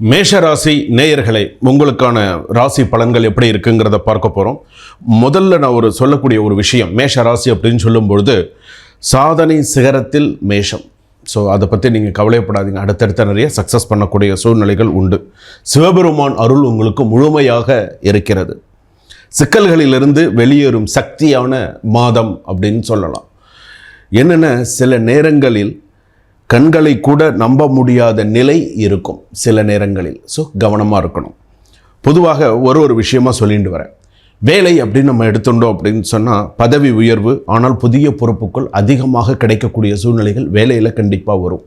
மேஷ ராசி உங்களுக்கான ராசி பலன்கள் எப்படி இருக்குங்கிறத பார்க்க போகிறோம் முதல்ல நான் ஒரு சொல்லக்கூடிய ஒரு விஷயம் மேஷ ராசி அப்படின்னு சொல்லும்பொழுது சாதனை சிகரத்தில் மேஷம். ஸோ அதை பற்றி நீங்கள் கவலைப்படாதீங்க அடுத்தடுத்த நிறைய சக்ஸஸ் பண்ணக்கூடிய சூழ்நிலைகள் உண்டு. சிவபெருமான் அருள் உங்களுக்கு முழுமையாக இருக்கிறது. சிக்கல்களிலிருந்து வெளியேறும் சக்தியான மாதம் அப்படின்னு சொல்லலாம். என்னென்ன? சில நேரங்களில் கண்களை கூட நம்ப முடியாத நிலை இருக்கும் சில நேரங்களில். ஸோ கவனமாக இருக்கணும். பொதுவாக ஒரு ஒரு விஷயமாக சொல்லிட்டு வரேன். வேலை அப்படின்னு நம்ம எடுத்துட்டோம் அப்படின்னு சொன்னால் பதவி உயர்வு ஆனால் புதிய பொறுப்புகள் அதிகமாக கிடைக்கக்கூடிய சூழ்நிலைகள் வேலையில் கண்டிப்பாக வரும்.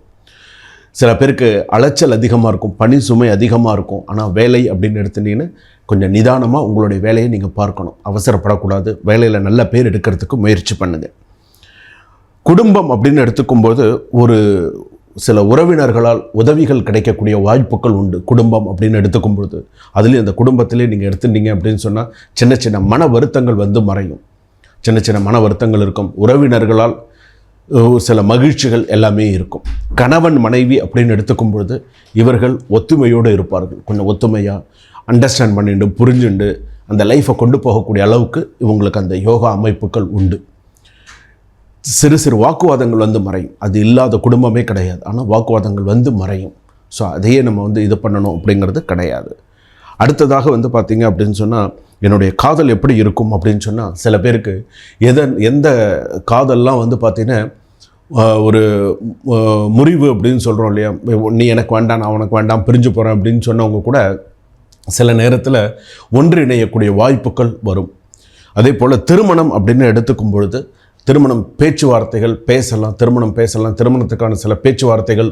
சில பேருக்கு அலைச்சல் அதிகமாக இருக்கும் பணி சுமை அதிகமாக இருக்கும். ஆனால் வேலை அப்படின்னு எடுத்துட்டீங்கன்னா கொஞ்சம் நிதானமாக உங்களுடைய வேலையை நீங்கள் பார்க்கணும். அவசரப்படக்கூடாது. வேலையில் நல்ல பேர் எடுக்கிறதுக்கு முயற்சி பண்ணுங்கள் குடும்பம் அப்படின்னு எடுத்துக்கும்போது ஒரு சில உறவினர்களால் உதவிகள் கிடைக்கக்கூடிய வாய்ப்புகள் உண்டு. குடும்பம் அப்படின்னு எடுத்துக்கும்போது. அதுலேயும் அந்த குடும்பத்திலே நீங்கள் எடுத்துட்டீங்க அப்படின்னு சொன்னால் சின்ன சின்ன மன வருத்தங்கள் வந்து மறையும். சின்ன சின்ன மன வருத்தங்கள் இருக்கும். உறவினர்களால் சில மகிழ்ச்சிகள் எல்லாமே இருக்கும். கணவன் மனைவி அப்படின்னு எடுத்துக்கும் பொழுது இவர்கள் ஒத்துமையோடு இருப்பார்கள். கொஞ்சம் ஒத்துமையாக அண்டர்ஸ்டாண்ட் பண்ணிட்டு புரிஞ்சுண்டு அந்த லைஃப்பை கொண்டு போகக்கூடிய அளவுக்கு இவங்களுக்கு அந்த யோகா அமைப்புகள் உண்டு. சிறு சிறு வாக்குவாதங்கள் வந்து மறையும். அது இல்லாத குடும்பமே கிடையாது. ஆனால் வாக்குவாதங்கள் வந்து மறையும். ஸோ அதையே நம்ம வந்து இது பண்ணணும் அப்படிங்கிறது கிடையாது. அடுத்ததாக வந்து பார்த்தீங்க அப்படின்னு சொன்னால் என்னுடைய காதல் எப்படி இருக்கும் அப்படின்னு சொன்னால் சில பேருக்கு எதன் எந்த காதல்லாம் வந்து பார்த்தீங்கன்னா ஒரு முறிவு அப்படின்னு சொல்கிறோம் இல்லையா? நீ எனக்கு வேண்டாம் நான் உனக்கு வேண்டாம் பிரிஞ்சு போகிறேன் அப்படின்னு சொன்னவங்க கூட சில நேரத்தில் ஒன்றிணையக்கூடிய வாய்ப்புகள் வரும். அதே போல் திருமணம் அப்படின்னு எடுத்துக்கும் பொழுது திருமணம் பேச்சுவார்த்தைகள் பேசலாம் திருமணம் பேசலாம் திருமணத்துக்கான சில பேச்சுவார்த்தைகள்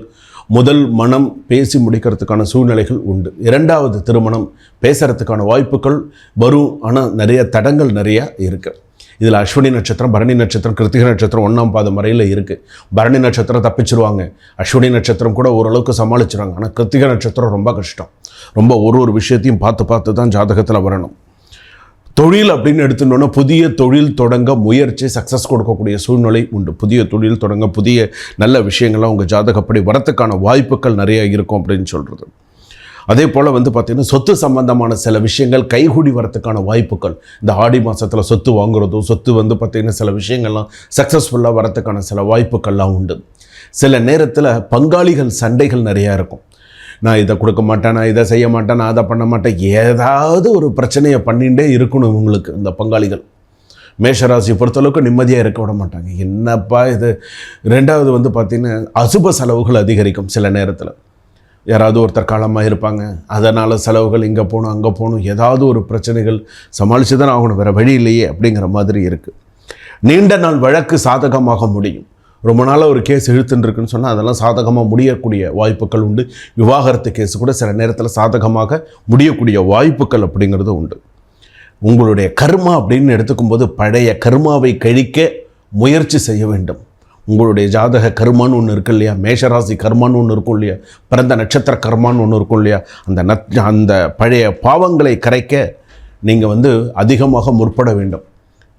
முதல் மனம் பேசி முடிக்கிறதுக்கான சூழ்நிலைகள் உண்டு. இரண்டாவது திருமணம் பேசுகிறதுக்கான வாய்ப்புகள் வரும். ஆனால் நிறைய தடங்கள் நிறையா இருக்குது இதில் அஸ்வினி நட்சத்திரம் பரணி நட்சத்திரம் கிருத்திக நட்சத்திரம் ஒன்றாம் பாதம் வரையில் இருக்குது பரணி நட்சத்திரம் தப்பிச்சிருவாங்க. அஸ்வினி நட்சத்திரம் கூட ஓரளவுக்கு சமாளிச்சிருவாங்க. ஆனால் கிருத்திக நட்சத்திரம் ரொம்ப கஷ்டம். ரொம்ப ஒரு ஒரு விஷயத்தையும் பார்த்து பார்த்து தான் ஜாதகத்தில் வரணும். தொழில் அப்படின்னு எடுத்துட்டோன்னா புதிய தொழில் தொடங்க முயற்சி சக்ஸஸ் கொடுக்கக்கூடிய சூழ்நிலை உண்டு. புதிய தொழில் தொடங்க புதிய நல்ல விஷயங்கள்லாம் உங்கள் ஜாதகப்படி வரத்துக்கான வாய்ப்புகள் நிறையா இருக்கும் அப்படின்னு சொல்கிறது அதே போல் வந்து பார்த்திங்கன்னா சொத்து சம்பந்தமான சில விஷயங்கள் கைகூடி வரத்துக்கான வாய்ப்புகள். இந்த ஆடி மாதத்தில் சொத்து வாங்குறதும் சொத்து வந்து பார்த்திங்கன்னா சில விஷயங்கள்லாம் சக்ஸஸ்ஃபுல்லாக வரத்துக்கான சில வாய்ப்புகள்லாம் உண்டு. சில நேரத்தில் பங்காளிகள் சண்டைகள் நிறையா இருக்கும். நான் இதை கொடுக்க மாட்டேன் நான் இதை செய்ய மாட்டேன் நான் அதை பண்ண மாட்டேன். ஏதாவது ஒரு பிரச்சனையை பண்ணிகிட்டே இருக்கணும் இவங்களுக்கு இந்த பங்காளிகள். மேஷராசி பொறுத்தளவுக்கு நிம்மதியாக இருக்க விட மாட்டாங்க. என்னப்பா இது? ரெண்டாவது வந்து பார்த்திங்கன்னா அசுப செலவுகள் அதிகரிக்கும் சில நேரத்தில். யாராவது ஒருத்தர் காலமாக இருப்பாங்க. அதனால் செலவுகள் இங்கே போகணும் அங்கே போகணும். ஏதாவது ஒரு பிரச்சனைகள் சமாளித்து தான் ஆகணும். வேறு வழி இல்லையே அப்படிங்கிற மாதிரி இருக்குது நீண்ட நாள் வழக்கு சாதகமாக முடியும். ரொம்ப நாளாக ஒரு கேஸ் இழுத்துன்னுருக்குன்னு சொன்னால் அதெல்லாம் சாதகமாக முடியக்கூடிய வாய்ப்புகள் உண்டு. விவாகரத்து கேஸ் கூட சில நேரத்தில் சாதகமாக முடியக்கூடிய வாய்ப்புகள் அப்படிங்கிறது உண்டு. உங்களுடைய கர்மா அப்படின்னு எடுத்துக்கும்போது பழைய கர்மாவை கழிக்க முயற்சி செய்ய வேண்டும். உங்களுடைய ஜாதக கர்மான்னு ஒன்று இருக்கு இல்லையா? மேஷராசி கர்மான்னு ஒன்று இருக்கும் இல்லையா? பிறந்த நட்சத்திர கர்மான்னு ஒன்று இருக்கும் இல்லையா? அந்த நத் அந்த பழைய பாவங்களை கரைக்க நீங்கள் வந்து அதிகமாக முற்பட வேண்டும்.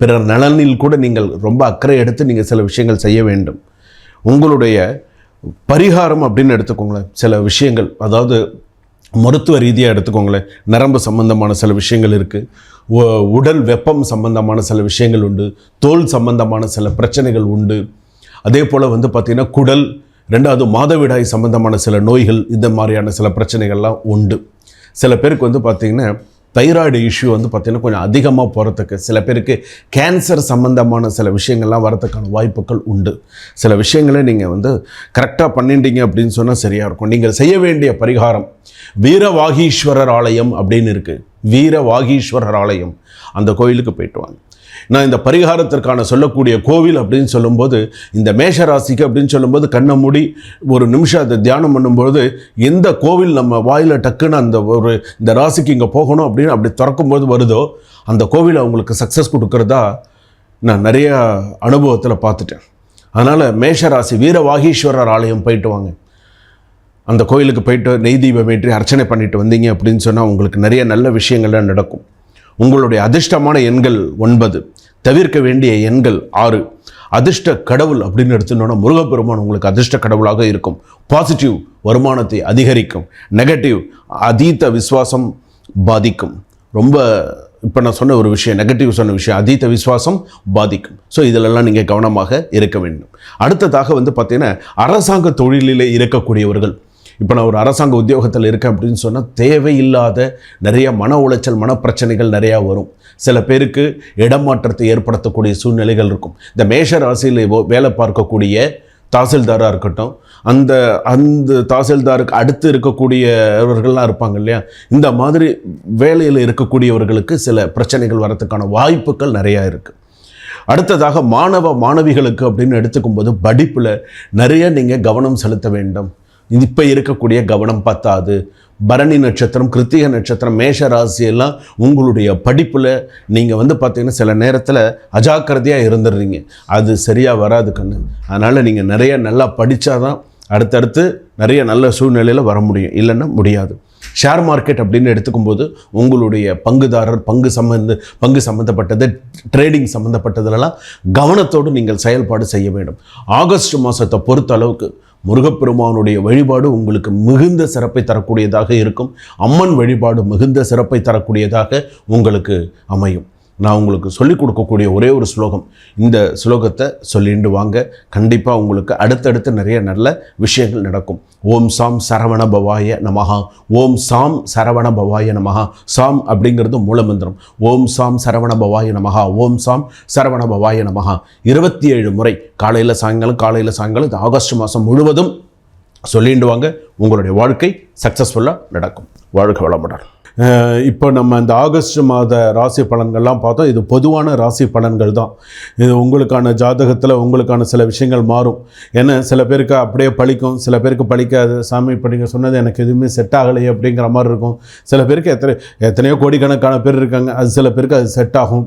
பிறர் நலனில் கூட நீங்கள் ரொம்ப அக்கறை எடுத்து நீங்கள் சில விஷயங்கள் செய்ய வேண்டும். உங்களுடைய பரிகாரம் அப்படின்னு எடுத்துக்கோங்களேன். சில விஷயங்கள் அதாவது மருத்துவ ரீதியாக எடுத்துக்கோங்களேன். நரம்பு சம்பந்தமான சில விஷயங்கள் இருக்குது உடல் வெப்பம் சம்பந்தமான சில விஷயங்கள் உண்டு. தோல் சம்பந்தமான சில பிரச்சனைகள் உண்டு. அதே போல் வந்து பார்த்திங்கன்னா குடல் ரெண்டாவது மாதவிடாய் சம்பந்தமான சில நோய்கள் இந்த மாதிரியான சில பிரச்சனைகள்லாம் உண்டு. சில பேருக்கு வந்து பார்த்திங்கன்னா தைராய்டு இஷ்யூ வந்து பார்த்திங்கன்னா கொஞ்சம் அதிகமாக போகிறதுக்கு சில பேருக்கு கேன்சர் சம்மந்தமான சில விஷயங்கள்லாம் வரதுக்கான வாய்ப்புகள் உண்டு. சில விஷயங்களை நீங்கள் வந்து கரெக்டாக பண்ணிட்டீங்க அப்படின்னு சொன்னால் சரியாக இருக்கும். நீங்கள் செய்ய வேண்டிய பரிகாரம் வீரவாகீஸ்வரர் ஆலயம் அப்படின்னு இருக்குது வீரவாகீஸ்வரர் ஆலயம். அந்த கோயிலுக்கு போயிட்டு வாங்க. நான் இந்த பரிகாரத்திற்கான சொல்லக்கூடிய கோவில் அப்படின்னு சொல்லும்போது இந்த மேஷராசிக்கு அப்படின்னு சொல்லும்போது கண்ணை மூடி ஒரு நிமிஷம் அதை தியானம் பண்ணும்போது எந்த கோவில் நம்ம வாயில் டக்குன்னு அந்த ஒரு இந்த ராசிக்கு இங்கே போகணும் அப்படின்னு அப்படி திறக்கும்போது வருதோ அந்த கோவில் அவங்களுக்கு சக்ஸஸ் கொடுக்குறதா நான் நிறையா அனுபவத்தில் பார்த்துட்டேன். அதனால் மேஷராசி வீரவாகீஸ்வரர் ஆலயம் போயிட்டு வாங்க. அந்த கோயிலுக்கு போயிட்டு நெய் தீபம் ஏற்றி அர்ச்சனை பண்ணிட்டு வந்தீங்க அப்படின்னு சொன்னால் உங்களுக்கு நிறைய நல்ல விஷயங்கள்லாம் நடக்கும். உங்களுடைய அதிர்ஷ்டமான எண்கள் ஒன்பது தவிர்க்க வேண்டிய எண்கள் ஆறு. அதிர்ஷ்ட கடவுள் அப்படின்னு எடுத்துனோன்னா முருகப்பெருமான் உங்களுக்கு அதிர்ஷ்ட கடவுளாக இருக்கும். பாசிட்டிவ் வருமானத்தை அதிகரிக்கும். நெகட்டிவ் அதீத்த விசுவாசம் பாதிக்கும். ரொம்ப இப்போ நான் சொன்ன ஒரு விஷயம் நெகட்டிவ் சொன்ன விஷயம் அதீத விசுவாசம் பாதிக்கும். ஸோ இதிலெல்லாம் நீங்கள் கவனமாக இருக்க வேண்டும். அடுத்ததாக வந்து பார்த்திங்கன்னா அரசாங்க தொழிலிலே இருக்கக்கூடியவர்கள். இப்போ நான் ஒரு அரசாங்க உத்தியோகத்தில் இருக்கேன் அப்படின்னு சொன்னால் தேவையில்லாத நிறைய மன உளைச்சல் மனப்பிரச்சனைகள் நிறையா வரும். சில பேருக்கு இடமாற்றத்தை ஏற்படுத்தக்கூடிய சூழ்நிலைகள் இருக்கும். இந்த மேஷ ராசியில் வேலை பார்க்கக்கூடிய தாசில்தாராக இருக்கட்டும் அந்த அந்த தாசில்தாருக்கு அடுத்து இருக்கக்கூடியவர்கள்லாம் இருப்பாங்க இல்லையா? இந்த மாதிரி வேலையில் இருக்கக்கூடியவர்களுக்கு சில பிரச்சனைகள் வரத்துக்கான வாய்ப்புகள் நிறையா இருக்குது அடுத்ததாக மாணவ மாணவிகளுக்கு அப்படின்னு எடுத்துக்கும்போது படிப்பில் நிறைய நீங்கள் கவனம் செலுத்த வேண்டும். இப்போ இருக்கக்கூடிய கவனம் பத்தாது. பரணி நட்சத்திரம் கிருத்திக நட்சத்திரம் மேஷ ராசி எல்லாம் உங்களுடைய படிப்பில் நீங்கள் வந்து பார்த்தீங்கன்னா சில நேரத்தில் அஜாக்கிரதையாக இருந்துடுறீங்க. அது சரியாக வராது கண்ணு. அதனால் நீங்கள் நிறைய நல்லா படித்தாதான் அடுத்தடுத்து நிறைய நல்ல சூழ்நிலையில் வர முடியும். இல்லைன்னா முடியாது. ஷேர் மார்க்கெட் அப்படின்னு எடுத்துக்கும்போது உங்களுடைய பங்குதாரர் பங்கு சம்மந்த பங்கு சம்மந்தப்பட்டது ட்ரேடிங் சம்மந்தப்பட்டதுலலாம் கவனத்தோடு நீங்கள் செயல்பாடு செய்ய வேண்டும். ஆகஸ்ட் மாதத்தை பொறுத்த அளவுக்கு முருகப்பெருமானுடைய வழிபாடு உங்களுக்கு மிகுந்த சிறப்பை தரக்கூடியதாக இருக்கும். அம்மன் வழிபாடு மிகுந்த சிறப்பை தரக்கூடியதாக உங்களுக்கு அமையும். நான் உங்களுக்கு சொல்லிக் கொடுக்கக்கூடிய ஒரே ஒரு ஸ்லோகம். இந்த ஸ்லோகத்தை சொல்லிட்டு வாங்க. கண்டிப்பாக உங்களுக்கு அடுத்தடுத்து நிறைய நல்ல விஷயங்கள் நடக்கும். ஓம் சாம் சரவண பவாய நமஹா. ஓம் சாம் சரவண பவாய நமஹா. சாம் அப்படிங்கிறது மூலமந்திரம். ஓம் சாம் சரவண பவாய நமஹா. ஓம் சாம் சரவண பவாய நமஹா. இருபத்தி ஏழு முறை காலையில் சாயங்காலம் காலையில் சாயங்காலம் இது ஆகஸ்ட் மாதம் முழுவதும் சொல்லிட்டு வாங்க. உங்களுடைய வாழ்க்கை சக்ஸஸ்ஃபுல்லாக நடக்கும். வாழ்க வளமுடன். இப்போ நம்ம இந்த ஆகஸ்ட் மாத ராசி பலன்கள்லாம் பார்த்தோம். இது பொதுவான ராசி பலன்கள் தான். இது உங்களுக்கான ஜாதகத்தில் உங்களுக்கான சில விஷயங்கள் மாறும். ஏன்னா சில பேருக்கு அப்படியே பழிக்கும். சில பேருக்கு பழிக்காது. சாமி இப்போ நீங்கள் சொன்னது எனக்கு எதுவுமே செட் ஆகலையே அப்படிங்கிற மாதிரி இருக்கும். சில பேருக்கு எத்தனை எத்தனையோ கோடிக்கணக்கான பேர் இருக்காங்க. அது சில பேருக்கு அது செட் ஆகும்.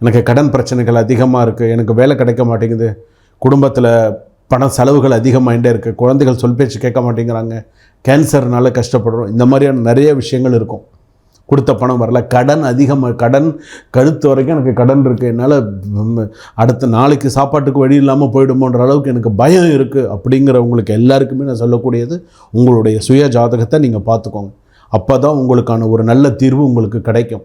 எனக்கு கடன் பிரச்சனைகள் அதிகமாக இருக்குது எனக்கு வேலை கிடைக்க மாட்டேங்குது குடும்பத்தில் பண செலவுகள் அதிகமாகிட்டே இருக்குது குழந்தைகள் சொல் பேச்சு கேட்க மாட்டேங்கிறாங்க கேன்சர்னால கஷ்டப்படுறோம் இந்த மாதிரியான நிறைய விஷயங்கள் இருக்கும். கொடுத்த பணம் வரல கடன் அதிகமாக கடன் கழுத்து வரைக்கும் எனக்கு கடன் இருக்குது என்னால் அடுத்த நாளைக்கு சாப்பாட்டுக்கு வழி இல்லாமல் போயிடுமோன்ற அளவுக்கு எனக்கு பயம் இருக்குது அப்படிங்கிறவங்களுக்கு எல்லாருக்குமே நான் சொல்லக்கூடியது உங்களுடைய சுய ஜாதகத்தை நீங்கள் பார்த்துக்கோங்க. அப்போ தான் உங்களுக்கான ஒரு நல்ல தீர்வு உங்களுக்கு கிடைக்கும்.